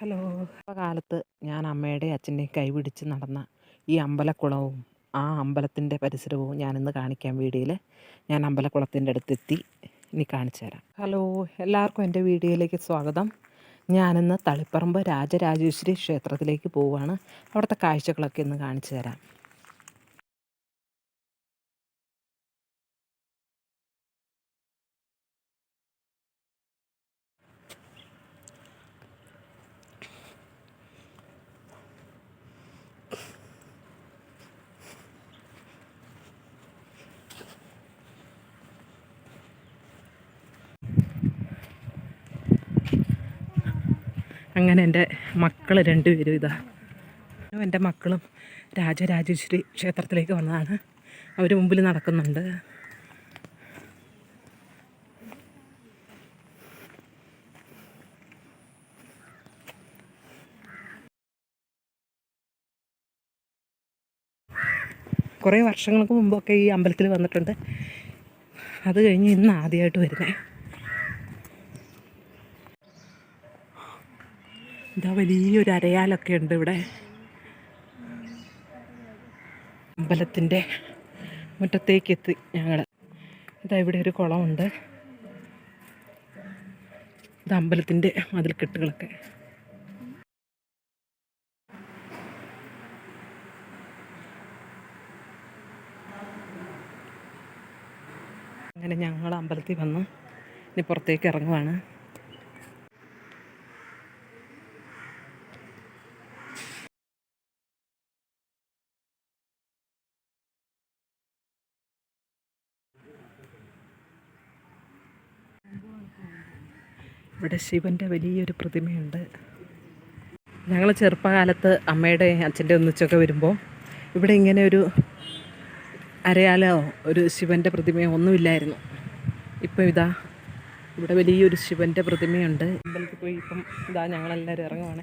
Hello. കാലത്ത് ഞാൻ അമ്മയുടെയും അച്ഛന്റെയും കൈ പിടിച്ച് നടന്ന ഈ അമ്പലക്കുളവും ആ അമ്പലത്തിന്റെ പരിസരവും ഞാനിന്ന് കാണിക്കാൻ വീഡിയോയിൽ ഞാൻ അമ്പലക്കുളത്തിന്റെ അടുത്തെത്തി ഇനി കാണിച്ചു തരാം. ഹലോ എല്ലാവർക്കും എന്റെ വീഡിയോയിലേക്ക് സ്വാഗതം. ഞാനിന്ന് തളിപ്പറമ്പ് രാജരാജേശ്വരി ക്ഷേത്രത്തിലേക്ക് പോവുകയാണ് അവിടുത്തെ കാഴ്ചകളൊക്കെ ഇന്ന് കാണിച്ചു തരാം. അങ്ങനെ എന്റെ മക്കൾ രണ്ടുപേരും ഇതാ. എന്റെ മക്കളും രാജരാജേശ്വരി ക്ഷേത്രത്തിലേക്ക് വന്നതാണ്. അവർ മുമ്പിൽ നടക്കുന്നുണ്ട്. കുറേ വർഷങ്ങൾക്ക് മുമ്പൊക്കെ ഈ അമ്പലത്തിൽ വന്നിട്ടുണ്ട്. അത് കഴിഞ്ഞ് ഇന്ന് ആദ്യമായിട്ട് വരുന്നത് ഇതാ വലിയൊരു അരയാലൊക്കെ ഉണ്ട് ഇവിടെ. അമ്പലത്തിന്റെ മുറ്റത്തേക്ക് എത്തി ഞങ്ങൾ ഇതാ ഇവിടെ ഒരു കുളമുണ്ട്. ഇത് അമ്പലത്തിന്റെ മതിൽക്കെട്ടുകളൊക്കെ. അങ്ങനെ ഞങ്ങൾ അമ്പലത്തിൽ വന്ന്. ഇനി പുറത്തേക്ക് ഇറങ്ങുവാണ്. ഇവിടെ ശിവന്റെ വലിയൊരു പ്രതിമയുണ്ട്. ഞങ്ങൾ ചെറുപ്പകാലത്ത് അമ്മയുടെ അച്ഛന്റെ ഒന്നിച്ചൊക്കെ വരുമ്പോൾ ഇവിടെ ഇങ്ങനെ ഒരു അരയാലോ ഒരു ശിവന്റെ പ്രതിമയോ ഒന്നുമില്ലായിരുന്നു ഇപ്പോൾ ഇതാ ഇവിടെ വലിയൊരു ശിവന്റെ പ്രതിമയുണ്ട്. അമ്പലത്തിൽ പോയി ഇപ്പം ഇതാ ഞങ്ങളെല്ലാവരും ഇറങ്ങുവാണ്.